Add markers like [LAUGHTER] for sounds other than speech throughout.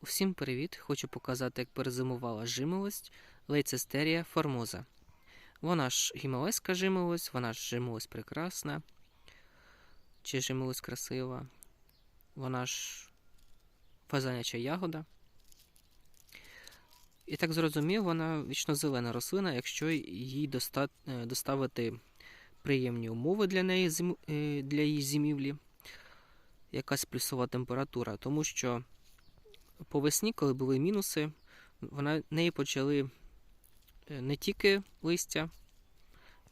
Усім привіт! Хочу показати, як перезимувала жимолость Лейцестерія формоза. Вона ж гімалайська жимолость, вона ж жимолость прекрасна. Чи жимолость красива. Вона ж фазаняча ягода. І так зрозумів, вона вічнозелена рослина, якщо їй е, доставити приємні умови для неї е, для її зимівлі, якась плюсова температура, тому що по весні, коли були мінуси, вона, неї почали е, не тільки листя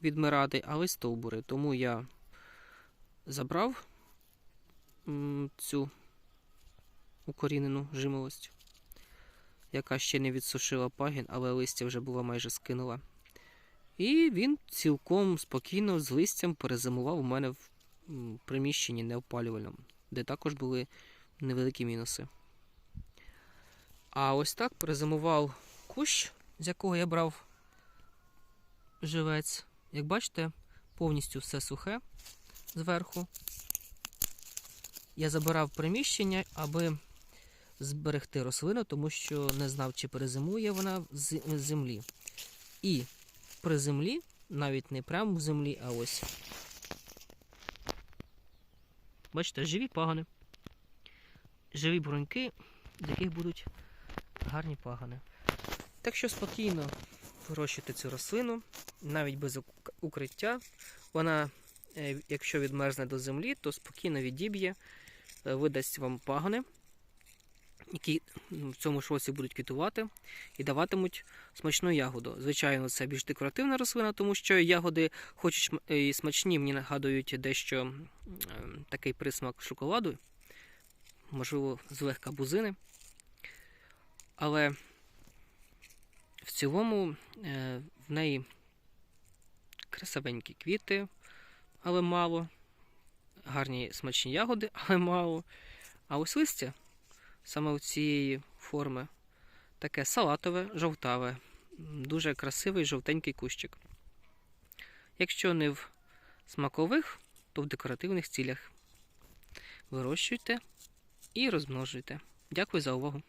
відмирати, але й стовбури. Тому я забрав цю укорінену жимолость, яка ще не відсушила пагін, але листя вже була майже скинула. І він цілком спокійно з листям перезимував у мене в приміщенні неопалювальному, де також були невеликі мінуси. А ось так перезимував кущ, з якого я брав живець. Як бачите, повністю все сухе зверху. Я забирав приміщення, аби зберегти рослину, тому що не знав, чи перезимує вона з землі. І при землі, навіть не прямо в землі, а ось. Бачите, живі пагани. Живі бруньки, з яких будуть гарні пагани. Так що спокійно вирощуйте цю рослину, навіть без укриття. Вона, е, якщо відмерзне до землі, то спокійно відіб'є, е, видасть вам пагани, які в цьому ж будуть квітувати і даватимуть смачну ягоду. Звичайно, це більш декоративна рослина, тому що ягоди, хоч і смачні, мені нагадують дещо е, такий присмак шоколаду, можливо, злегка бузини. Але в цілому е, в неї красивенькі квіти, але мало. Гарні смачні ягоди, [LAUGHS] але мало. А ось листя саме у цієї форми таке салатове, жовтаве, дуже красивий жовтенький кущик. Якщо не в смакових, то в декоративних цілях. Вирощуйте і розмножуйте. Дякую за увагу.